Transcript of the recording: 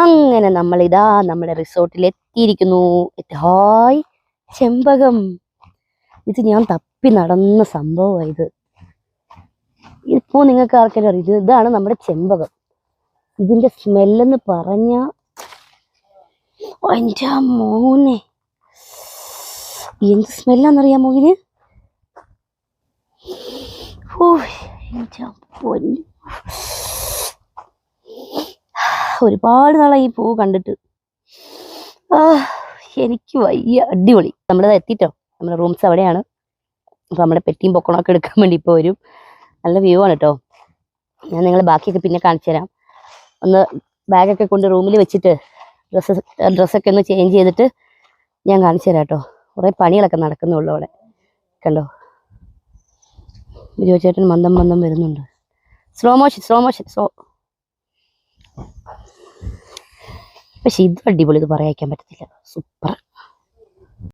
അങ്ങനെ നമ്മൾ ഇതാ നമ്മുടെ റിസോർട്ടിൽ എത്തിയിരിക്കുന്നു ഹായ് ചെമ്പകം. ഇത് ഞാൻ തപ്പി നടന്ന സംഭവമാണ് ഇത്. ഇപ്പോ നിങ്ങൾക്ക് ആർക്കെങ്കിലും അറിയാം. ഇത് ഇതാണ് നമ്മുടെ ചെമ്പകം. ഇതിന്റെ സ്മെല്ലെന്ന് പറഞ്ഞ എന്റെ മോനെ. എന്ത് സ്മെല്ലാന്നറിയാമോ ഇതിന്? ഓ എന്റെ പൊന്നു. ഒരുപാട് നാളായി ഈ പൂവ് കണ്ടിട്ട്. ആ എനിക്ക് വയ്യ. അടിപൊളി. നമ്മളിത് എത്തിട്ടോ? നമ്മുടെ റൂംസ് അവിടെയാണ്. അപ്പോൾ നമ്മുടെ പെട്ടിയും പൊക്കണമൊക്കെ എടുക്കാൻ വേണ്ടി ഇപ്പൊ വരും. നല്ല വ്യൂ ആണ് കേട്ടോ ഞാൻ നിങ്ങളെ ബാക്കിയൊക്കെ പിന്നെ കാണിച്ചു തരാം. ഒന്ന് ബാഗൊക്കെ കൊണ്ട് റൂമിൽ വെച്ചിട്ട് ഡ്രസ്സ് ഡ്രസ്സൊക്കെ ഒന്ന് ചേഞ്ച് ചെയ്തിട്ട് ഞാൻ കാണിച്ചു തരാം കേട്ടോ കുറേ പണികളൊക്കെ നടക്കുന്നുള്ളൂ അവിടെ. കണ്ടോ? ബിജു ചേട്ടൻ മന്ദം മന്ദം വരുന്നുണ്ട്. Slow motion slow motion slow പക്ഷെ ഇത് അടിപൊളി ഇത് പറയാൻ പറ്റത്തില്ല. സൂപ്പർ.